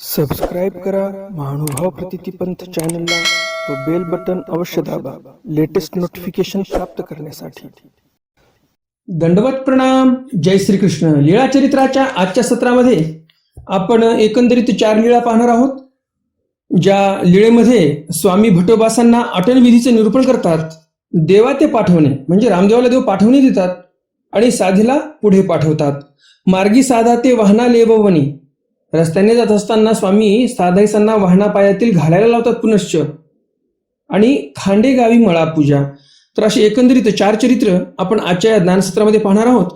Subscribe करा महानुभाव प्रतितीपंथ चॅनलला व बेल बटन अवश्य दाबा लेटेस्ट नोटिफिकेशन प्राप्त करण्यासाठी. दंडवत प्रणाम जय श्रीकृष्ण. लीळा चरित्राच्या आजच्या सत्रामध्ये आपण एकंदरीत चार लीळा पाहणार आहोत ज्या लीळेमध्ये स्वामी भटोबासांना अटल विधीचे निरूपण करतात देवा ते पाठवणे म्हणजे रामदेवाला देव पाठवणे देतात आणि साधीला पुढे पाठवतात. मार्गी साधा ते वाहना लेबवणी रस्त्याने जात असताना स्वामी साधाईसांना वाहना पायातील घालायला लावतात पुनश्च. आणि खांडे गावी मळा पूजा. तर अशी एकंदरीत चार चरित्र आपण आजच्या या ज्ञानसत्रामध्ये पाहणार आहोत.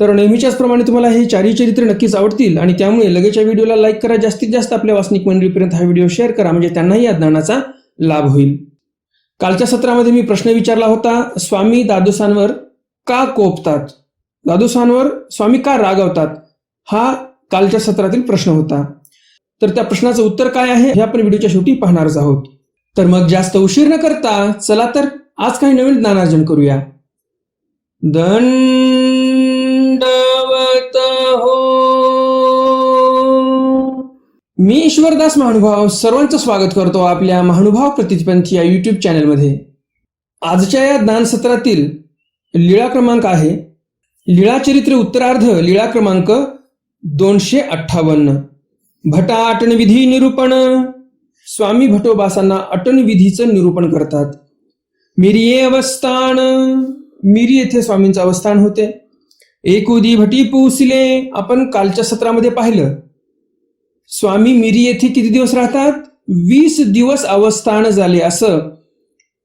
तर नेहमीच्याच प्रमाणे तुम्हाला हे चारही चरित्र नक्कीच आवडतील आणि त्यामुळे लगेचच्या व्हिडिओला लाईक करा. जास्तीत जास्त आपल्या वासनिक मंडळीपर्यंत हा व्हिडिओ शेअर करा. म्हणजे त्यांनाही या ज्ञानाचा लाभ होईल. कालच्या सत्रामध्ये मी प्रश्न विचारला होता स्वामी दादोसांवर का कोपतात? दादोसांवर स्वामी का रागवतात? हा कालच्या सत्रातील प्रश्न होता. तर त्या प्रश्नाचं उत्तर काय आहे हे आपण व्हिडिओच्या शेवटी पाहणारच आहोत. तर मग जास्त उशीर न करता चला तर आज काही नवीन ज्ञानार्जन करूया. दंडवत हो. मी ईश्वरदास महानुभाव सर्वांचं स्वागत करतो आपल्या महानुभाव प्रतिपंथी या युट्यूब चॅनलमध्ये आजच्या या ज्ञान सत्रातील लीळा क्रमांक आहे. लीळाचरित्र उत्तरार्ध लीळा क्रमांक दोनशे अठ्ठावन्न. भटा अटन विधी निरूपण. स्वामी भटोबासांना अटन विधीचं निरूपण करतात. मिरिये अवस्थान. मिरी येथे स्वामींचं अवस्थान होते. एकुदी भटी पोसिले आपण कालच्या सत्रामध्ये पाहिलं. स्वामी मिरी येथे किती दिवस राहतात? वीस दिवस अवस्थान झाले असं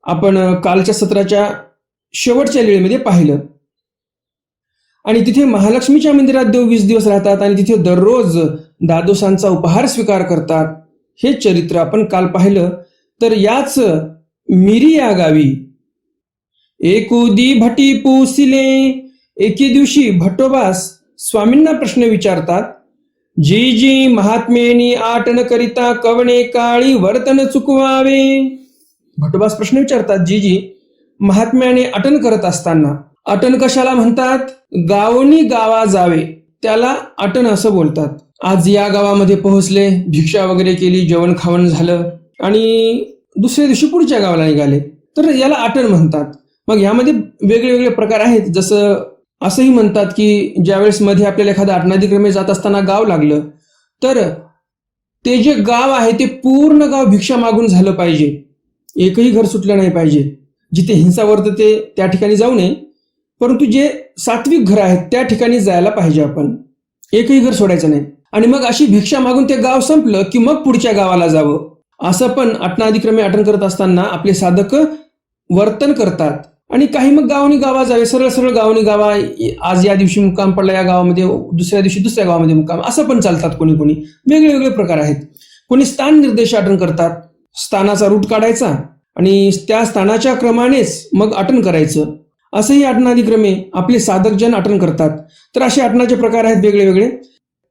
आपण कालच्या सत्राच्या शेवटच्या वेळेमध्ये पाहिलं. आणि तिथे महालक्ष्मीच्या मंदिरात देव वीस दिवस राहतात आणि तिथे दररोज दादोसांचा उपहार स्वीकार करतात. हे चरित्र आपण काल पाहिलं. तर याच मिरी या गावी एकुदी भटी पुसिले एके दिवशी भटोबास स्वामींना प्रश्न विचारतात जी जी महात्मेनी आटन करिता कवणे काळी वर्तन चुकवावे? भटोबास प्रश्न विचारतात जी जी महात्म्याने अटन करत असताना अटन कशाला म्हणतात? गावनी गावा जावे. त्याला अटन असं बोलतात. आज या गावामध्ये पोहोचले भिक्षा वगैरे केली जेवण खावण झालं आणि दुसऱ्या दिवशी पुढच्या गावाला निघाले. तर याला अटन म्हणतात. मग यामध्ये वेगळे वेगळे प्रकार आहेत. जसं असंही म्हणतात की ज्यावेळेस मध्ये आपल्याला एखादं अटनाधिक्रमे जात असताना गाव लागलं तर ते जे गाव आहे ते पूर्ण गाव भिक्षा मागून झालं पाहिजे. एकही घर सुटलं नाही पाहिजे. जिथे हिंसा वर्तते त्या ठिकाणी जाऊ नये. परंतु जे सात्विक घर आहेत त्या ठिकाणी जायला पाहिजे आपण. एकही घर सोडायचं नाही. आणि मग अशी भिक्षा मागून ते गाव संपलं की मग पुढच्या गावाला जावं. असं पण अटनादिक्रमे अटन करत असताना आपले साधक वर्तन करतात. आणि काही मग गावानी गावा जावे सरळ सरळ गावानी गावा आज या दिवशी मुक्काम पडला या गावामध्ये दुसऱ्या दिवशी दुसऱ्या गावामध्ये मुक्काम असं पण चालतात कोणी कोणी. वेगळे वेगळे प्रकार आहेत. कोणी स्थान निर्देश अटन करतात. स्थानाचा रूट काढायचा आणि त्या स्थानाच्या क्रमानेच मग अटन करायचं. असंही आटनादिक्रमे आपले साधकजन अटन करतात. तर असे अटनाचे प्रकार आहेत वेगळे वेगळे.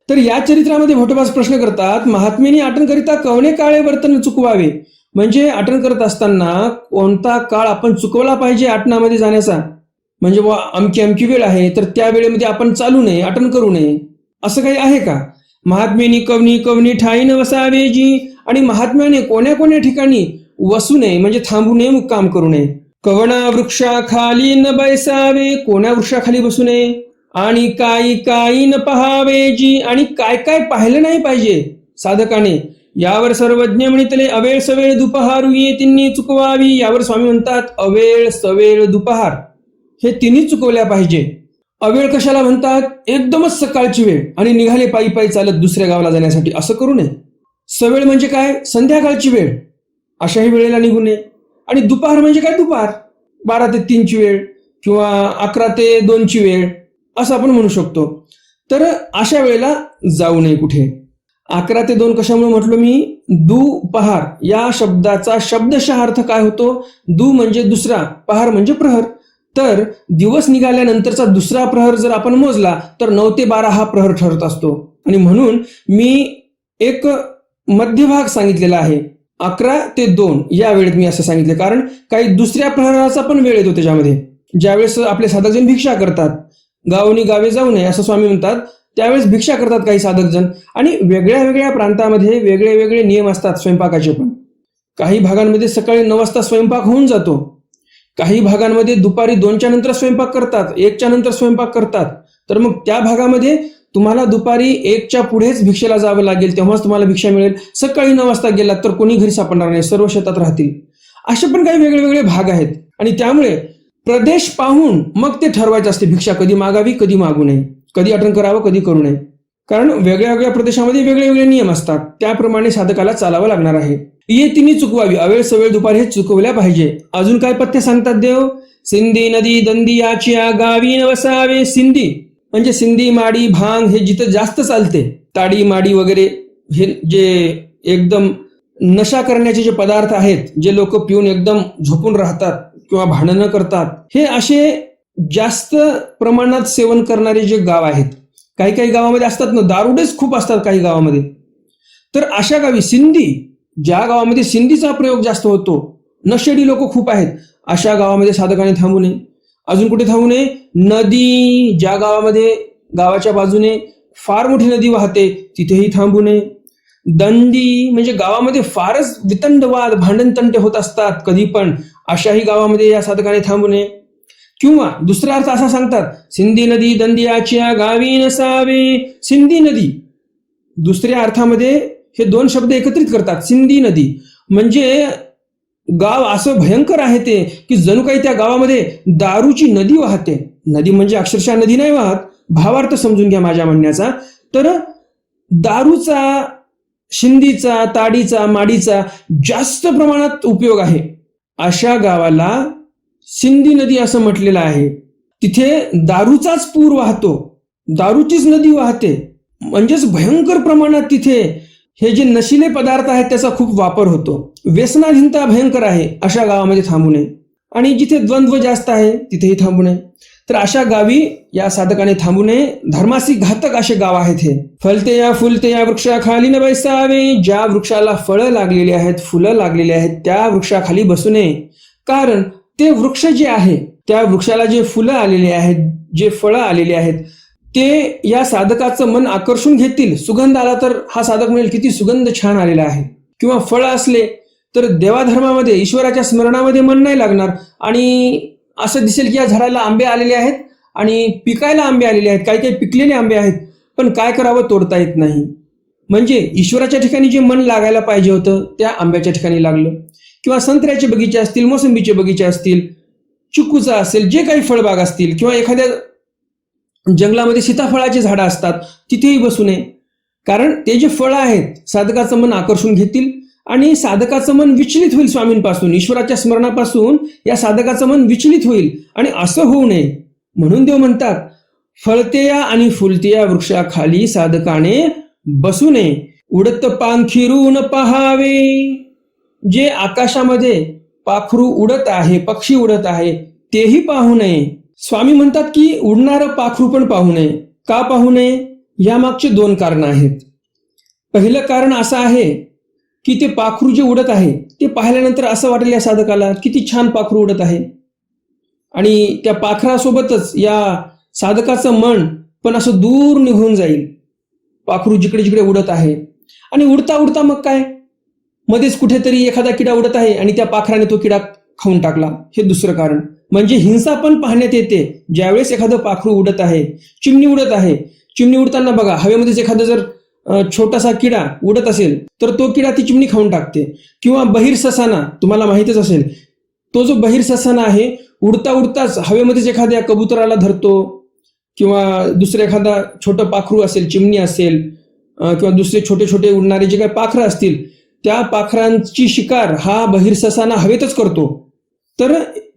तर या चरित्रामध्ये भटोबास प्रश्न करतात महात्मेने अटन करिता कवणे काळे वर्तन चुकवावे? म्हणजे अटन करत असताना कोणता काळ आपण चुकवला पाहिजे आटनामध्ये जाण्याचा? म्हणजे वा अमकी अमकी वेळ आहे तर त्या वेळेमध्ये आपण चालू नये अटन करू नये. असं काही आहे का? महात्मेनी कवनी कवनी ठाईन वसावे जी आणि महात्म्याने कोण्या कोण्या ठिकाणी वसू नये म्हणजे थांबू नये मुक्काम करू नये. कवना वृक्षाखाली न बैसावे कोण्या वृक्षाखाली बसू नये आणि काही काही न पहावे जी आणि काय काय पाहिलं नाही पाहिजे साधकाने. यावर सर्वज्ञ म्हणितले अवेळ सवेळ दुपहार तिन्ही चुकवावी. यावर स्वामी म्हणतात अवेळ सवेळ दुपहार. हे तिन्ही चुकवल्या पाहिजे. अवेळ कशाला म्हणतात? एकदमच सकाळची वेळ. आणि निघाले पायी पायी चालत दुसऱ्या गावाला जाण्यासाठी. असं करू नये. सवेळ म्हणजे काय? संध्याकाळची वेळ. अशाही वेळेला निघू नये. आणि दुपार म्हणजे काय दुपार? बारा ते तीनची वेळ किंवा अकरा ते दोनची वेळ असं आपण म्हणू शकतो. तर अशा वेळेला जाऊ नये कुठे. अकरा ते दोन कशामुळे म्हटलो मी? दुपहार या शब्दाचा शब्दशः अर्थ काय होतो? दु म्हणजे दुसरा पहार म्हणजे प्रहर. तर दिवस निघाल्यानंतरचा दुसरा प्रहर जर आपण मोजला तर नऊ ते बारा हा प्रहर ठरत असतो. आणि म्हणून मी एक मध्यभाग सांगितलेला आहे. अकरा ते दोन या वेळेत मी असं सांगितलं. कारण काही दुसऱ्या प्रहराचा पण वेळ येतो त्याच्यामध्ये. ज्यावेळेस आपले साधकजण भिक्षा करतात. गावनी गावे जाऊ नये असं स्वामी म्हणतात. त्यावेळेस भिक्षा करतात काही साधकजण. आणि वेगळ्या वेगळ्या प्रांतामध्ये वेगळे वेगळे नियम असतात स्वयंपाकाचे पण. काही भागांमध्ये सकाळी नऊ वाजता स्वयंपाक होऊन जातो. काही भागांमध्ये दुपारी दोनच्या नंतर स्वयंपाक करतात एकच्या नंतर स्वयंपाक करतात. तर मग त्या भागामध्ये तुम्हाला दुपारी एकच्या पुढेच भिक्षेला जावं लागेल तेव्हाच तुम्हाला भिक्षा मिळेल. सकाळी नऊ वाजता गेलात तर कोणी घरी सापडणार नाही सर्व शेतात राहतील. असे पण काही वेगळे वेगळे भाग आहेत. आणि त्यामुळे प्रदेश पाहून मग ते ठरवायचे असते भिक्षा कधी मागावी कधी मागू नये. कधी अटन करावं कधी करू नये. कारण वेगळ्या वेगळ्या प्रदेशामध्ये वेगळे वेगळे नियम असतात. त्याप्रमाणे साधकाला चालावं लागणार आहे. ये तिन्ही चुकवावी. अवेळ सवेळ दुपारी हे चुकवल्या पाहिजे. अजून काय पथ्य सांगतात देव? सिंधी नदी दंदी याचिया गावी नवसावे सिंधी म्हणजे सिंधी माडी भांग हे जिथं जास्त चालते ताडी माडी वगैरे हे जे एकदम नशा करण्याचे जे पदार्थ आहेत जे लोक पिऊन एकदम झोपून राहतात किंवा भांडणं करतात हे असे जास्त प्रमाणात सेवन करणारे जे गाव आहेत काही काही गावामध्ये असतात ना दारुडेच खूप असतात काही गावामध्ये. तर अशा गावी सिंधी ज्या गावामध्ये सिंधीचा प्रयोग जास्त होतो नशेडी लोक खूप आहेत अशा गावामध्ये साधकाने थांबू नये. अजून कुठे थांबू नये? नदी ज्या गावामध्ये गावाच्या बाजूने फार मोठी नदी वाहते तिथेही थांबू नये. दंडी म्हणजे गावामध्ये फारच वितंडवाद भांडणतंटे होत असतात कधी पण. अशाही गावामध्ये या साधकाने थांबू नये. किंवा दुसरा अर्थ असा सांगतात सिंधी नदी दंडियाच्या गावी नसावे सिंधी नदी. दुसऱ्या अर्थामध्ये हे दोन शब्द एकत्रित करतात सिंधी नदी. म्हणजे गाव असं भयंकर आहे ते की जणू काही त्या गावामध्ये दारूची नदी वाहते. नदी म्हणजे अक्षरशः नदी नाही वाहत भावार्थ समजून घ्या माझ्या म्हणण्याचा. तर दारूचा शिंदीचा ताडीचा माडीचा जास्त प्रमाणात उपयोग आहे. अशा गावाला सिंधी नदी असं म्हटलेलं आहे. तिथे दारूचाच पूर वाहतो. दारूचीच नदी वाहते. म्हणजेच भयंकर प्रमाणात तिथे हे जे नशिले पदार्थ आहेत त्याचा खूप वापर होतो. व्यसनाधीनता भयंकर आहे अशा गावामध्ये थांबू नये. आणि जिथे द्वंद्व जास्त आहे तिथेही थांबू नये. तर अशा गावी या साधकाने थांबू नये. धर्मासी घातक असे गाव आहेत हे. फलते या फुलते या वृक्षाखाली न बैसावे. ज्या वृक्षाला फळं लागलेली आहेत फुलं लागलेली आहेत त्या वृक्षाखाली बसू नये. कारण ते वृक्ष जे आहे त्या वृक्षाला जे फुलं आलेली आहेत जे फळं आलेली आहेत ते या साधकाचं मन आकर्षून घेतील. सुगंध आला तर हा साधक म्हणेल किती सुगंध छान आलेला आहे. किंवा फळ असले तर देवाधर्मामध्ये ईश्वराच्या स्मरणामध्ये मन नाही लागणार. आणि असं दिसेल की या झाडाला आंबे आलेले आहेत आणि पिकायला आंबे आलेले आहेत. काही काही पिकलेले आंबे आहेत पण काय करावं तोडता येत नाही. म्हणजे ईश्वराच्या ठिकाणी जे मन लागायला पाहिजे होतं त्या आंब्याच्या ठिकाणी लागलं. किंवा संत्र्याचे बगीचे असतील मोसंबीचे बगीचे असतील चिकूचा असेल जे काही फळबाग असतील किंवा एखाद्या जंगलामध्ये सीताफळाची झाडं असतात तिथेही बसू नये. कारण ते जे फळं आहेत साधकाचं मन आकर्षून घेतील आणि साधकाचं मन विचलित होईल स्वामींपासून ईश्वराच्या स्मरणापासून या साधकाचं मन विचलित होईल आणि असं होऊ नये. म्हणून देव म्हणतात फळतेया आणि फुलतेया वृक्षाखाली साधकाने बसू नये. उडत पांखिरून पहावे. जे आकाशामध्ये पाखरू उडत आहे पक्षी उडत आहे तेही पाहू नये. स्वामी म्हणतात की उडणारं पाखरू पण पाहू नये. का पाहू नये? यामागचे दोन कारण आहेत. पहिलं कारण असं आहे की ते पाखरू जे उडत आहे ते पाहिल्यानंतर असं वाटेल या साधकाला किती छान पाखरू उडत आहे. आणि त्या पाखरासोबतच या साधकाचं मन पण असं दूर निघून जाईल. पाखरू जिकडे जिकडे उडत आहे. आणि उडता उडता मग काय? मध्येच कुठेतरी एखादा किडा उडत आहे आणि त्या पाखराने तो किडा खाऊन टाकला. हे दुसरं कारण. म्हणजे हिंसा पण पाहण्यात येते. ज्यावेळेस एखादं पाखरू उडत आहे चिमणी उडत आहे चिमणी उडताना बघा हवेमध्येच एखादं जर छोटासा किडा उडत असेल तर तो किडा ती चिमणी खाऊन टाकते. किंवा बहिर ससाना तुम्हाला माहितच असेल तो जो बहिर ससाना आहे उडता उडताच हवेमध्येच एखाद्या कबुतराला धरतो किंवा दुसरं एखादा छोटं पाखरू असेल चिमणी असेल किंवा दुसरे छोटे छोटे उडणारे जे काही पाखरं असतील त्या पाखरांची शिकार हा बहिर ससाना हवेतच करतो. तर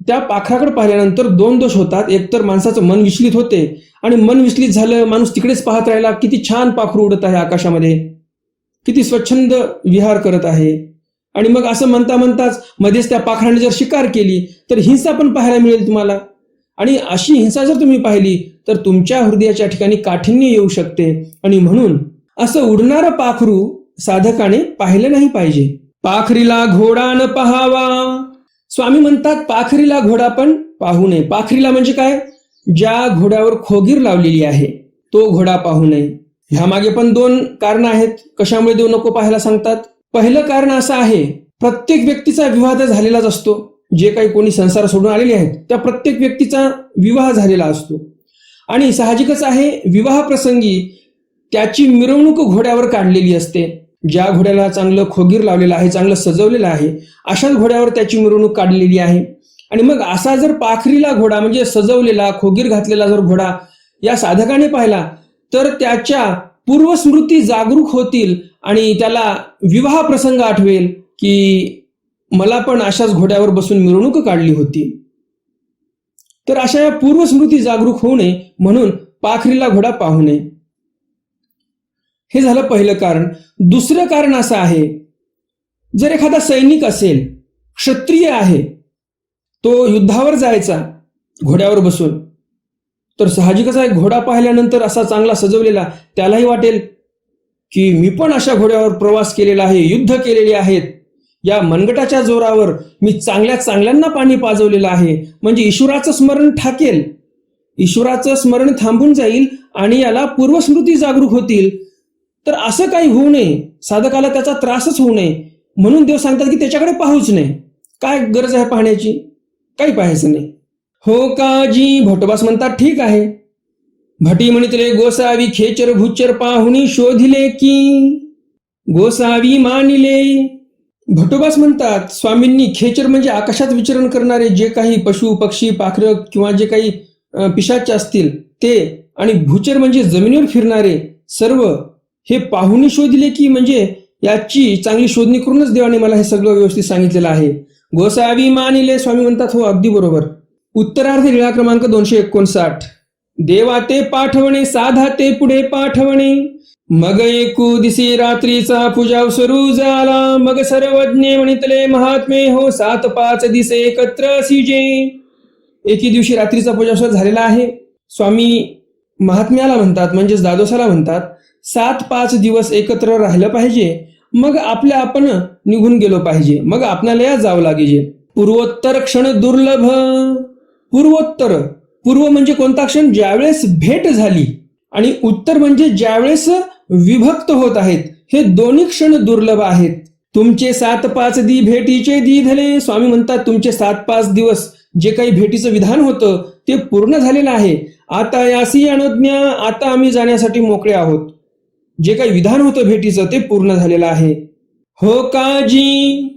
त्या पाखराकडे पाहिल्यानंतर दोन दोष होतात. एक तर माणसाचं मन विचलित होते आणि मन विचलित झालं माणूस तिकडेच पाहत राहिला किती छान पाखरू उडत आहे आकाशामध्ये. किती स्वच्छंद विहार करत आहे. आणि मग असं म्हणता म्हणताच मध्येच त्या पाखराने जर शिकार केली तर हिंसा पण पाहायला मिळेल तुम्हाला. आणि अशी हिंसा जर तुम्ही पाहिली तर तुमच्या हृदयाच्या ठिकाणी काठिण्य येऊ शकते. आणि म्हणून असं उडणारं पाखरू साधकाने पाहिलं नाही पाहिजे. पाखरीला घोडा न पहावा. स्वामी म्हणतात पाखरीला घोडा पण पाहू नये. पाखरीला म्हणजे काय? ज्या घोड्यावर खोगीर लावलेली आहे तो घोडा पाहू नये. ह्या मागे पण दोन कारण आहेत. कशामुळे देऊ नको पाहायला सांगतात? पहिलं कारण असं आहे प्रत्येक व्यक्तीचा विवाह झालेलाच असतो. जे काही कोणी संसार सोडून आलेले आहेत त्या प्रत्येक व्यक्तीचा विवाह झालेला असतो. आणि साहजिकच आहे विवाह प्रसंगी त्याची मिरवणूक घोड्यावर काढलेली असते. ज्या घोड्याला चांगलं खोगीर लावलेलं आहे चांगलं सजवलेलं आहे अशाच घोड्यावर त्याची मिरवणूक काढलेली आहे. आणि मग असा जर पाखरीला घोडा म्हणजे सजवलेला खोगीर घातलेला जर घोडा या साधकाने पाहिला तर त्याच्या पूर्वस्मृती जागरूक होतील आणि त्याला विवाह प्रसंग आठवेल की मला पण अशाच घोड्यावर बसून मिरवणूक काढली होती. तर अशा या पूर्वस्मृती जागरूक होऊ नये म्हणून पाखरीला घोडा पाहू नये. हे झालं पहिलं कारण. दुसरं कारण असं आहे जर एखादा सैनिक असेल क्षत्रिय आहे तो युद्धावर जायचा घोड्यावर बसून. तर साहजिकच आहे घोडा पाहिल्यानंतर असा चांगला सजवलेला त्यालाही वाटेल की मी पण अशा घोड्यावर प्रवास केलेला आहे युद्ध केलेले आहेत. या मनगटाच्या जोरावर मी चांगल्या चांगल्यांना पाणी पाजवलेलं आहे. म्हणजे ईश्वराचं स्मरण ठाकेल. ईश्वराचं स्मरण थांबून जाईल आणि याला पूर्वस्मृती जागरूक होतील. तर असं काही होऊ नये. साधकाला त्याचा त्रासच होऊ नये. म्हणून देव सांगतात की त्याच्याकडे पाहूच नये. काय गरज आहे पाहण्याची? काही पाहायचं नाही. हो काजी भटोबास म्हणतात ठीक आहे. भटी म्हणितले गोसावी खेचर भुच्चर पाहुणी शोधिले की. गोसावी मानिले. भटोबास म्हणतात स्वामींनी खेचर म्हणजे आकाशात विचरण करणारे जे काही पशु पक्षी पाखरं किंवा जे काही पिशाच असतील ते आणि भूचर म्हणजे जमिनीवर फिरणारे सर्व हे पाहुणी शोधले की म्हणजे याची चांगली शोधणी करूनच देवाने मला हे सगळं व्यवस्थित सांगितलेलं आहे. गोसावी मानिले स्वामी म्हणतात हो अगदी बरोबर. उत्तरार्ध लीळा क्रमांक दोनशे एकोणसाठ. देवा ते पाठवणे साधा ते पुढे पाठवणे. मग एकू दिसी रात्रीचा पूजा सुरू झाला मग सर्वज्ञ म्हणितले महात्मे हो सात पाच दिसे एकत्र सिजे. एके दिवशी रात्रीचा पूजा झालेला आहे. स्वामी महात्म्याला म्हणतात म्हणजेच दादोसाला म्हणतात सात पाच दिवस एकत्र राहिलं पाहिजे मग आपल्या आपण निघून गेलो पाहिजे मग आपणाला जावं लागेल पूर्वोत्तर क्षण दुर्लभ. पूर्वोत्तर पूर्व म्हणजे कोणता क्षण? ज्यावेळेस भेट झाली आणि उत्तर म्हणजे ज्यावेळेस विभक्त होत आहेत हे दोन्ही क्षण दुर्लभ आहेत. तुमचे सात पाच दी भेटीचे दी झाले स्वामी म्हणतात तुमचे सात पाच दिवस जे काही भेटीचं विधान होतं ते पूर्ण झालेलं आहे. आता यासी अनुज्ञा आता आम्ही जाण्यासाठी मोकळे आहोत. जे काही विधान होतं भेटीचं ते पूर्ण झालेलं आहे. हो काजी.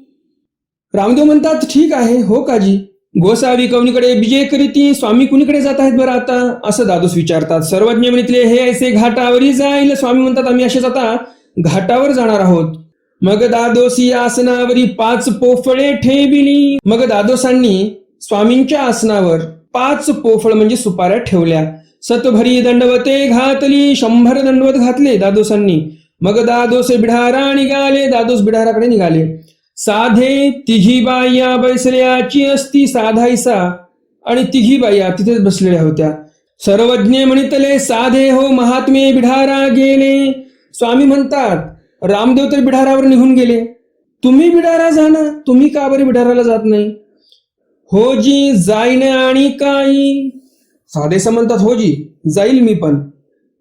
रामदेव म्हणतात ठीक आहे हो काजी. गोसावी कवनीकडे विजय करीती स्वामी कुणीकडे जात आहेत बरं आता? असं दादूस विचारतात. सर्वज्ञ म्हणितले हे ऐसे घाटावरी जाईल. स्वामी म्हणतात आम्ही असेच आता घाटावर जाणार आहोत. मग दादोसी आसनावरी पाच पोफळे ठेविली. मग दादोसांनी स्वामींच्या आसनावर पाच पोफळ म्हणजे सुपाऱ्या ठेवल्या. सतभरी दंडवते घातली शंभर दंडवत घातले दादोसांनी. मग दादोस बिढारा निघाले दादोस बिढाराकडे निघाले. साधे तिघी बाया बैसल्याची असती साधायसा आणि तिघी बाया तिथेच बसलेल्या होत्या. सर्वज्ञ म्हणितले साधे हो महात्मे बिढारा गेले. स्वामी म्हणतात रामदेव तर बिढारावर निघून गेले. तुम्ही बिढारा जा ना तुम्ही का बरे बिढाराला जात नाही? हो जी जाईन आणि काही साधेसा म्हणतात हो जी जाईल मी पण.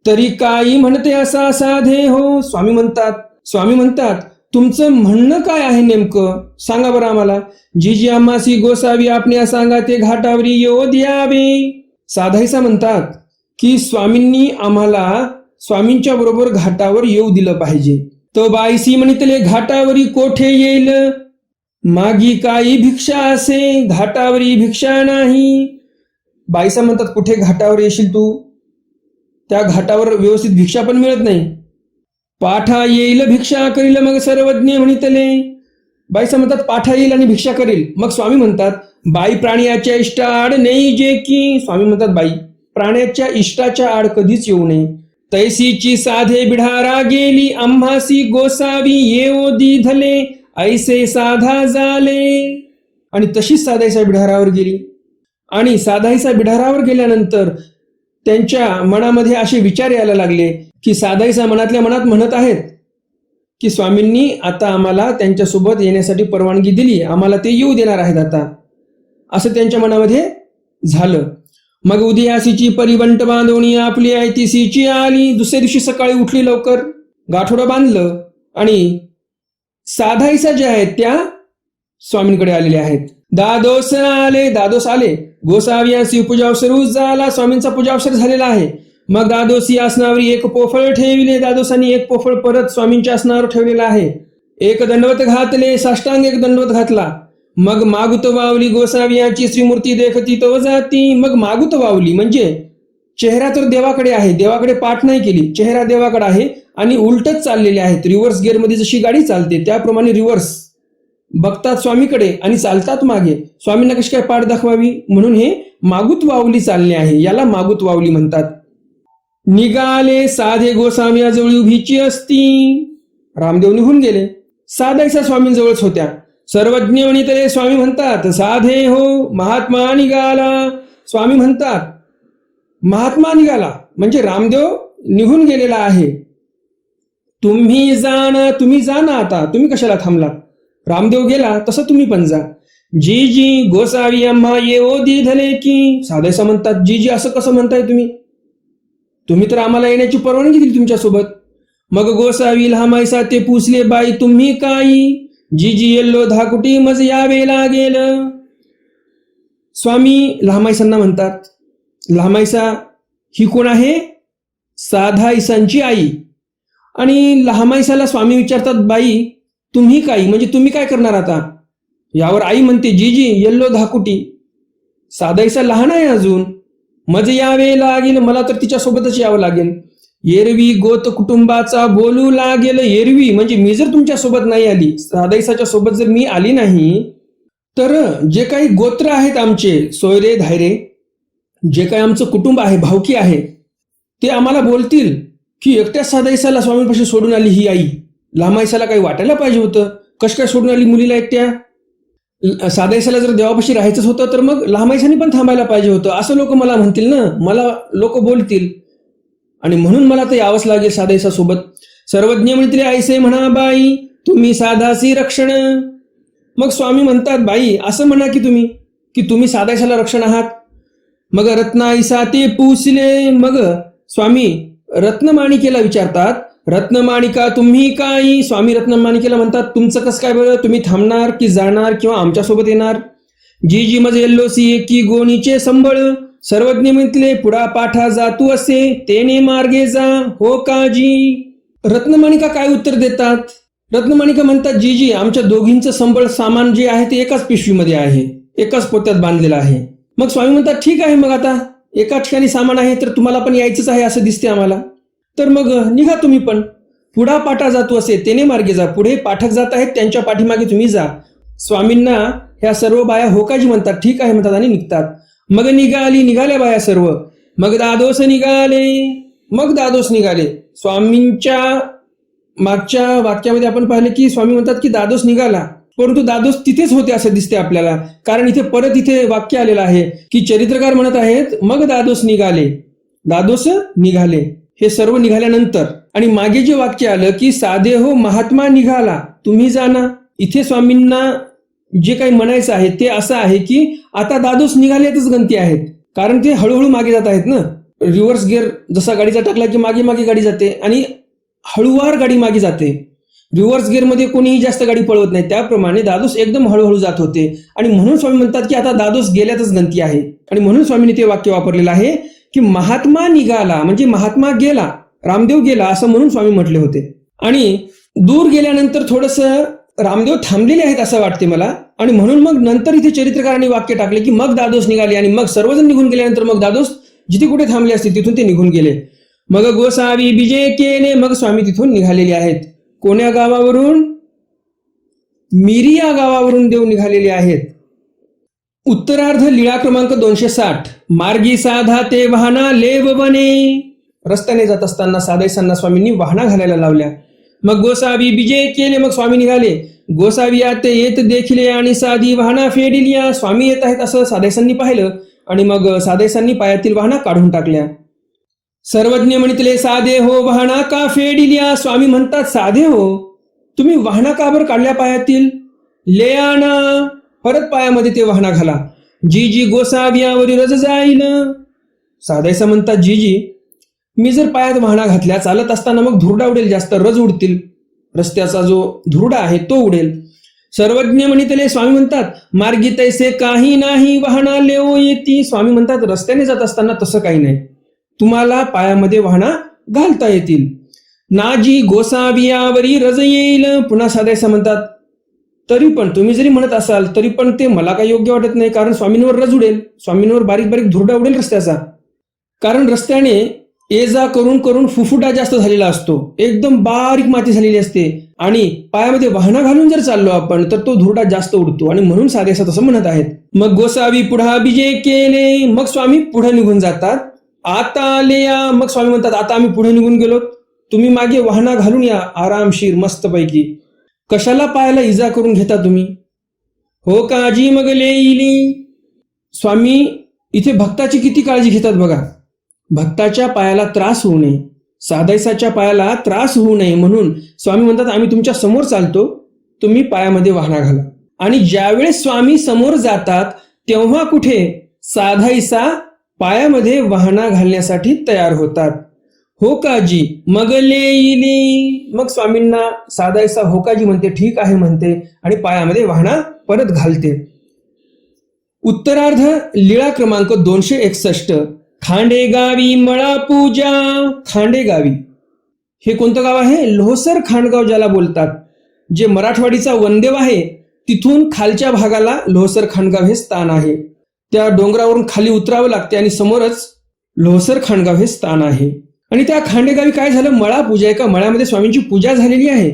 तरी काही म्हणते असा साधे हो स्वामी म्हणतात. स्वामी म्हणतात तुमचं म्हणणं काय आहे नेमकं? सांगा बरं आम्हाला. जी जी आम्हासी गोसावी आपल्या सांगा ते घाटावरी येऊ द्यावे. साधायसा म्हणतात की स्वामींनी आम्हाला स्वामींच्या बरोबर घाटावर येऊ दिलं पाहिजे. तो बाईसी म्हणितले घाटावरी कोठे येईल? मागी काही भिक्षा असे घाटावरी भिक्षा नाही. बाईसा म्हणतात कुठे घाटावर येशील तू? त्या घाटावर व्यवस्थित भिक्षा पण मिळत नाही. पाठा येईल भिक्षा करील मग सर्वज्ञ म्हणितले. बाईसा म्हणतात पाठा येईल आणि भिक्षा करील. मग स्वामी म्हणतात बाई प्राण्याच्या इष्टा आड नाही जे की. स्वामी म्हणतात बाई प्राण्याच्या इष्टाच्या आड कधीच येऊ नये. तैसीची साधे बिढारा गेली आम्हासी गोसावी येओ दिधले ऐसे साधा झाले आणि तशीच साधायच्या बिढारावर गेली. आणि साधायचा बिढारावर गेल्यानंतर त्यांच्या मनामध्ये असे विचार यायला लागले की साधाईसा मनातल्या मनात म्हणत आहेत की स्वामींनी आता आम्हाला त्यांच्यासोबत येण्यासाठी परवानगी दिली आम्हाला ते येऊ देणार आहेत आता. असं त्यांच्या मनामध्ये झालं. मग उदयासीची परिबंट बांधवणी आपली ऐतिसीची आली. दुसऱ्या दिवशी सकाळी उठली लवकर गाठोडं बांधलं आणि साधाईसा ज्या आहेत त्या स्वामींकडे आलेल्या आहेत. दादोस आले दादोस आले. गोसावियासी पूजावसर झाला स्वामींचा पूजावसर झालेला आहे. मग दादोसी आसनावर एक पोफळ ठेविले दादोसांनी एक पोफळ परत स्वामींच्या आसनावर ठेवलेला आहे. एक दंडवत घातले साष्टांग एक दंडवत घातला. मग मागुत वावली गोसावियाची श्रीमूर्ती देखती तो जाती. मग मागुत वावली म्हणजे चेहरा तर देवाकडे आहे देवाकडे पाठ नाही केली चेहरा देवाकडे आहे आणि उलटच चाललेले आहेत रिव्हर्स गिअरमध्ये जशी गाडी चालते त्याप्रमाणे रिव्हर्स बघतात स्वामीकडे आणि चालतात मागे. स्वामींना कशी काय पाठ दाखवावी? म्हणून हे मागूत वावली चालणे आहे. याला मागूत वावली म्हणतात. निघाले साधे गोसाव्याजवळ उभीची असती. रामदेव निघून गेले. साधायच्या स्वामींजवळच होत्या. सर्वज्ञ तरे स्वामी म्हणतात साधे हो महात्मा निघाला. स्वामी म्हणतात महात्मा निघाला. म्हणजे रामदेव निघून गेलेला आहे. तुम्ही जाण तुम्ही जा ना आता. तुम्ही कशाला थांबलात? रामदेव गेला तसं तुम्ही पण जा. जी जी गोसावी अम्मा ये ओ दिधले की. साधायचा म्हणतात जी जी असं कसं म्हणताय तुम्ही? तुम्ही तर आम्हाला येण्याची परवानगी दिली तुमच्यासोबत. मग गोसावी लहामायसा ते पुसले बाई तुम्ही काही जी जी येल्लो धाकुटी मज यावे लागेल स्वामी लहामायसांना म्हणतात लहामायसा ही कोण आहे? साधा इसांची आई. आणि लहामायसाला स्वामी विचारतात बाई तुम्ही काही म्हणजे तुम्ही काय करणार आता? यावर आई म्हणते जी जी येल्लो धाकुटी. साधाईसा लहान आहे अजून. मज यावे लागेल मला तर तिच्यासोबतच यावं लागेल. एरवी गोत कुटुंबाचा बोलू लागेल एरवी म्हणजे मी जर तुमच्यासोबत नाही आली साधाईसाच्या सोबत जर मी आली नाही तर जे काही गोत्र आहेत आमचे सोयरे धायरे जे काही आमचं कुटुंब आहे भावकी आहे ते आम्हाला बोलतील की एकट्या साधाईसाला स्वामीपाशी सोडून आली ही आई. लामाईसाला काही वाटायला पाहिजे होतं? कश काय सोडून आली मुलीला एकट्या? ल- जर देवापाशी राहायचंच होतं तर मग लहामाईसाने पण थांबायला पाहिजे होतं. असं लोक मला म्हणतील ना. मला लोक बोलतील. आणि म्हणून मला ते यावंच लागेल साधाईसा सोबत सर्वज्ञ म्हणतील ऐसे म्हणा बाई तुम्ही साधासी रक्षण मग स्वामी म्हणतात बाई असं म्हणा की तुम्ही की तुम्ही साधायशाला रक्षण आहात. मग रत्नाईसा ते पुसले. मग स्वामी रत्नमाणिकेला विचारतात रत्नमाणिका तुम्ही काही स्वामी रत्नमाणिकेला म्हणतात तुमचं कसं काय बरं? तुम्ही थांबणार की जाणार किंवा आमच्यासोबत येणार? जी जी मज येल्लोसी की गोणीचे संबळ सर्वज्ञ म्हटले पुढा पाठा जातू असे तेने मार्गे जा हो काजी. रत्नमाणिका काय उत्तर देतात? रत्नमाणिका म्हणतात जी जी आमच्या दोघींचं संबळ सामान जे आहे ते एकाच पिशवीमध्ये आहे एकाच पोत्यात बांधलेलं आहे. मग स्वामी म्हणतात ठीक आहे मग आता एका ठिकाणी सामान आहे तर तुम्हाला पण यायचंच आहे असं दिसते आम्हाला. तर मग निघा तुम्ही पण. पुढा पाठा जातो असे तेने मार्गे जा. पुढे पाठक जात आहेत त्यांच्या पाठीमागे तुम्ही जा. स्वामींना ह्या सर्व बाया होकाजी म्हणतात ठीक आहे म्हणतात आणि निघतात. मग निघाली निघाल्या बाया सर्व. मग दादोस निघाले मग दादोस निघाले. स्वामींच्या मागच्या वाक्यामध्ये आपण पाहिले की स्वामी म्हणतात की दादोस निघाला. परंतु दादोस तिथेच होते असं दिसते आपल्याला. कारण इथे परत इथे वाक्य आलेलं आहे की चरित्रकार म्हणत आहेत मग दादोस निघाले. दादोस निघाले. हे सर्व निघाल्यानंतर आणि मागे जे वाक्य आलं की साधे हो महात्मा निघाला तुम्ही जाना. इथे स्वामींना जे काही म्हणायचं आहे ते असं आहे की आता दादोस निघाल्यातच गंती आहेत. कारण ते हळूहळू मागे जात आहेत ना. रिव्हर्स गिअर जसा गाडीचा टाकला की मागे मागे गाडी जाते आणि हळूवार गाडी मागे जाते. रिव्हर्स गिअरमध्ये कोणीही जास्त गाडी पळवत नाही. त्याप्रमाणे दादोस एकदम हळूहळू जात होते. आणि म्हणून स्वामी म्हणतात की आता दादोस गेल्यातच गंती आहे. आणि म्हणून स्वामीने ते वाक्य वापरलेलं आहे की महात्मा निघाला म्हणजे महात्मा गेला रामदेव गेला असं म्हणून स्वामी म्हटले होते. आणि दूर गेल्यानंतर थोडस रामदेव थांबलेले आहेत असं वाटते मला. आणि म्हणून मग नंतर इथे चरित्रकारांनी वाक्य टाकले की मग दादोस निघाले आणि मग सर्वजण निघून गेल्यानंतर मग दादोस जिथे कुठे थांबले असते तिथून ते निघून गेले. मग गोसावी विजय केने मग स्वामी तिथून निघालेले आहेत. कोण्या गावावरून? मिरी या गावावरून देव निघालेले आहेत. उत्तरार्ध लीळा क्रमांक दोनशे साठ. मार्गी साधा ते वाहना लेव बने. रस्त्याने जात असताना साधायसांना स्वामींनी वाहना घालायला लावल्या. मग गोसावी विजय केले मग स्वामी निघाले. गोसावी ते येत देखिले आणि साधी वाहना फेडिलिया. स्वामी येत आहेत असं साधायसांनी पाहिलं आणि मग साधायसांनी पायातील वाहना काढून टाकल्या. सर्वज्ञ म्हणितले साधे हो वाहना का फेडिलिया? स्वामी म्हणतात साधे हो तुम्ही वाहना का बरं काढल्या पायातील? लेआना परत पायामध्ये ते वाहना घाला. जी जी गोसावियावरी रज जाईल साधायसा म्हणतात जी जी मी जर पायात वाहना घातल्या चालत असताना मग धुरडा उडेल जास्त रज उडतील. रस्त्याचा जो धुरडा आहे तो उडेल. सर्वज्ञ म्हणितले स्वामी म्हणतात मार्गी तैसे काही नाही वाहना लेओ येती. स्वामी म्हणतात रस्त्याने जात असताना तसं काही नाही. तुम्हाला पायामध्ये वाहना घालता येतील. नाजी गोसावियावरी रज येईल. पुन्हा साधायसा म्हणतात तरी पण तुम्ही जरी म्हणत असाल तरी पण ते मला काही योग्य वाटत नाही. कारण स्वामींवर रज उडेल. स्वामींवर बारीक बारीक धुरडा उडेल रस्त्याचा. कारण रस्त्याने ये जा करून करून फुफुटा जास्त झालेला असतो. एकदम बारीक माती झालेली असते. आणि पायामध्ये वाहना घालून जर चाललो आपण तर तो धुरडा जास्त उडतो. आणि म्हणून साधेसा तसं म्हणत आहेत. मग गोसावी पुढा बिजे केले मग स्वामी पुढे निघून जातात. आता आले या. मग स्वामी म्हणतात आता आम्ही पुढे निघून गेलो. तुम्ही मागे वाहना घालून या. आरामशीर मस्तपैकी. कशाला पायाला इजा करून घेता तुम्ही? हो काजी मग लेईली स्वामी इथे भक्ताची किती काळजी घेतात बघा. भक्ताच्या पायाला त्रास होऊ नये. साधायसाच्या पायाला त्रास होऊ नये म्हणून स्वामी म्हणतात आम्ही तुमच्यासमोर चालतो. तुम्ही पायामध्ये वाहना घाला. आणि ज्यावेळेस स्वामी समोर जातात तेव्हा कुठे? साधायसा पायामध्ये वाहना घालण्यासाठी तयार होतात. हो काजी मगले लेईली मग स्वामींना साधायसा होकाजी म्हणते ठीक आहे म्हणते आणि पायामध्ये वाहना परत घालते. उत्तरार्ध लीळा क्रमांक दोनशे एकसष्ट. खांडेगावी मळा पूजा. खांडेगावी हे कोणतं गाव आहे? लोहसर खांडगाव ज्याला बोलतात. जे मराठवाडीचा वनदेव आहे तिथून खालच्या भागाला लोहसर खांडगाव हे स्थान आहे. त्या डोंगरावरून खाली उतरावं लागते आणि समोरच लोहसर खांडगाव हे स्थान आहे. आणि त्या खांडेगावी काय झालं? मळा पूजा आहे का मळ्यामध्ये स्वामींची पूजा झालेली आहे.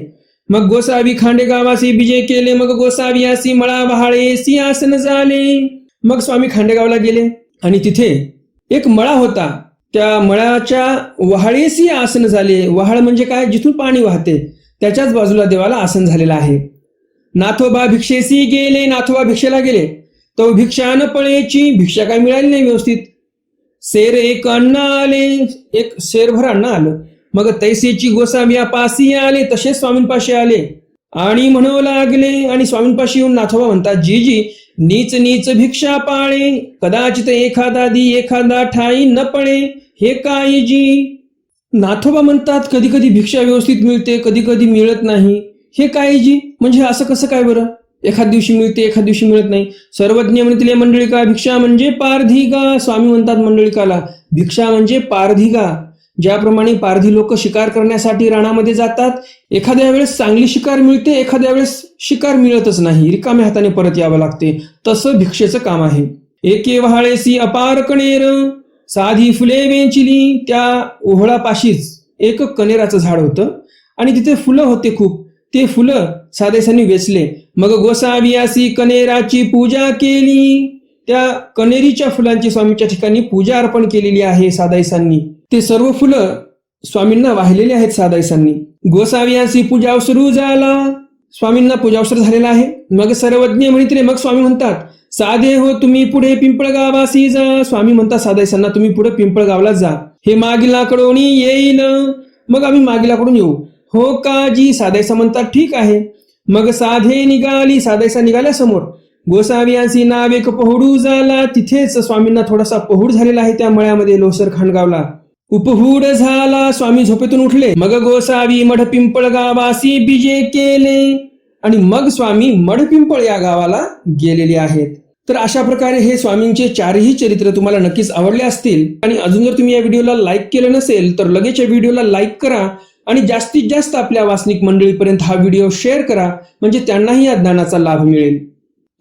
मग गोसावी खांडेगावासी विजय केले मग गोसावी आसी मळा वहाळे सिंहासन झाले मग स्वामी खांडेगावला गेले आणि तिथे एक मळा होता. त्या मळाच्या वहाळेसी आसन झाले वहाळ म्हणजे काय? जिथून पाणी वाहते. त्याच्याच बाजूला देवाला आसन झालेलं आहे. नाथोबा भिक्षेसी गेले नाथोबा भिक्षेला गेले. तो भिक्षानपणेची पळेची भिक्षा काय मिळाली नाही व्यवस्थित. शेर एक अन्न आले एक शेरभर अन्न आलं. मग तैसेची गोसाव्या पासी आले तसेच स्वामींपाशी आले. आणि म्हणू लागले आणि स्वामींपाशी येऊन नाथोबा म्हणतात जी जी नीच नीच भिक्षा पाळे कदाचित एखादा दी एखादा ठाई न पळे हे काय जी? नाथोबा म्हणतात कधी कधी भिक्षा व्यवस्थित मिळते कधी कधी मिळत नाही. हे काय जी? म्हणजे असं कसं काय बरं? एखाद दिवशी मिळते एखाद दिवशी मिळत नाही. सर्वज्ञ म्हणतील मंडळिका भिक्षा म्हणजे पारधिगा. स्वामी म्हणतात मंडळिकाला भिक्षा म्हणजे पारधिगा. ज्याप्रमाणे पारधी लोक शिकार करण्यासाठी रानामध्ये जातात एखाद्या वेळेस चांगली शिकार मिळते एखाद्या वेळेस शिकार मिळतच नाही. रिकाम्या हाताने परत यावं लागते. तसं भिक्षेचं काम आहे. एके वहाळेसी अपार कणेर साधी फुले वेंचिली त्या ओहळापाशीच एक कनेराचं झाड होतं. आणि तिथे फुलं होते खूप. ते फुलं साधेसानी वेचले. मग गोसावियासी कनेराची पूजा केली. त्या कनेरीच्या फुलांची स्वामीच्या ठिकाणी पूजा अर्पण केलेली आहे सादाईसांनी. ते सर्व फुलं स्वामींना वाहिलेली आहेत सादाईसांनी. गोसावियासी पूजा सुरू झाला. स्वामींना पूजावसर झालेला आहे. मग सर्वज्ञ म्हणितले मग स्वामी म्हणतात साधे हो तुम्ही पुढे पिंपळगावासी जा. स्वामी म्हणतात साधायसांना तुम्ही पुढे पिंपळगावला जा. हे मागिलाकडून येईल मग आम्ही मागिलाकडून येऊ. हो का जी साधायसा म्हणतात ठीक आहे. मग साधे निघाली साधायसा निघाल्या समोर. गोसावियांसी नाव एक पहुडू झाला तिथेच स्वामींना थोडासा पहुड झालेला आहे त्या मळ्यामध्ये लोसर खांडगावला. उपहूड झाला स्वामी झोपेतून उठले. मग गोसावी मढ पिंपळ गावासी बिजे केले. आणि मग स्वामी मढपिंपळ या गावाला गेलेले आहेत. तर अशा प्रकारे हे स्वामींचे चारही चरित्र तुम्हाला नक्कीच आवडले असतील. आणि अजून जर तुम्ही या व्हिडिओला लाईक केलं नसेल तर लगेच या व्हिडिओला लाईक करा. आणि जास्तीत जास्त आपल्या वासनिक मंडळीपर्यंत हा व्हिडिओ शेअर करा म्हणजे त्यांनाही या ज्ञानाचा लाभ मिळेल.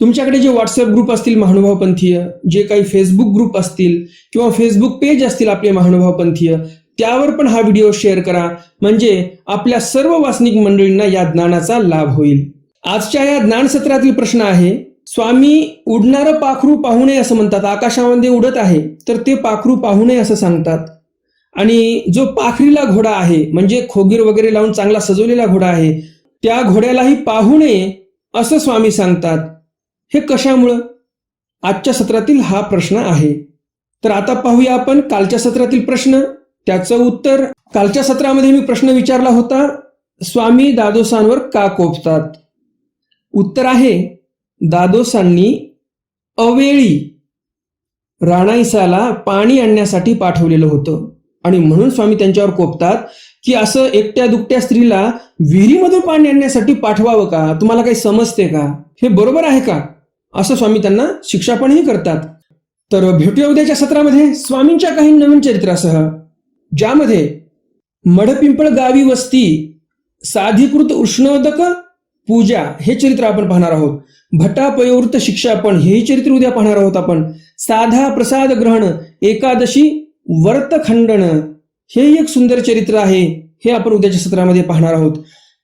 तुमच्याकडे जे व्हॉट्सअप ग्रुप असतील महानुभाव पंथीय जे काही फेसबुक ग्रुप असतील किंवा फेसबुक पेज असतील आपले महानुभाव पंथीय त्यावर पण हा व्हिडिओ शेअर करा म्हणजे आपल्या सर्व वासनिक मंडळींना या ज्ञानाचा लाभ होईल. आजच्या या ज्ञान सत्रातील प्रश्न आहे स्वामी उडणारं पाखरू पाहू नये असं म्हणतात. आकाशामध्ये उडत आहे तर ते पाखरू पाहू नये असं सांगतात. आणि जो पाखरीला घोडा आहे म्हणजे खोगीर वगैरे लावून चांगला सजवलेला घोडा आहे त्या घोड्यालाही पाहू नये असं स्वामी सांगतात. हे कशामुळं? आजच्या सत्रातील हा प्रश्न आहे. तर आता पाहूया आपण कालच्या सत्रातील प्रश्न. त्याचं उत्तर कालच्या सत्रामध्ये मी प्रश्न विचारला होता. स्वामी दादोसांवर का कोपतात? उत्तर आहे दादोसांनी अवेळी राणाईसाला पाणी आणण्यासाठी पाठवलेलं होतं. आणि म्हणून स्वामी त्यांच्यावर कोपतात की असं एकट्या दुकट्या स्त्रीला विहिरीमधून पाणी आणण्यासाठी पाठवावं का? तुम्हाला काही समजते का? हे बरोबर आहे का? असं स्वामी त्यांना शिक्षापणही करतात. तर भेटूया उद्याच्या सत्रामध्ये स्वामींच्या काही नवीन चरित्रासह ज्यामध्ये मढपिंपळ गावी वस्ती साधीकृत उष्णोदक पूजा हे चरित्र आपण पाहणार आहोत. भटापयोवृत्त शिक्षापण हे चरित्र उद्या पाहणार आहोत आपण. साधा प्रसाद ग्रहण एकादशी वर्तखंडन हे एक सुंदर चरित्र आहे हे आपण उद्याच्या सत्रामध्ये पाहणार आहोत.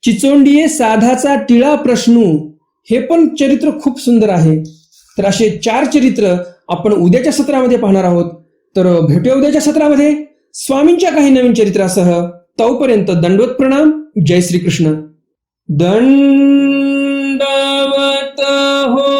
चिचोंडीये साधाचा टिळा प्रश्नू हे पण चरित्र खूप सुंदर आहे. तर असे चार चरित्र आपण उद्याच्या सत्रामध्ये पाहणार आहोत. तर भेटूया उद्याच्या सत्रामध्ये. स्वामींच्या काही नवीन चरित्रासह तोपर्यंत दंडवत प्रणाम. जय श्रीकृष्ण. दंडवत हो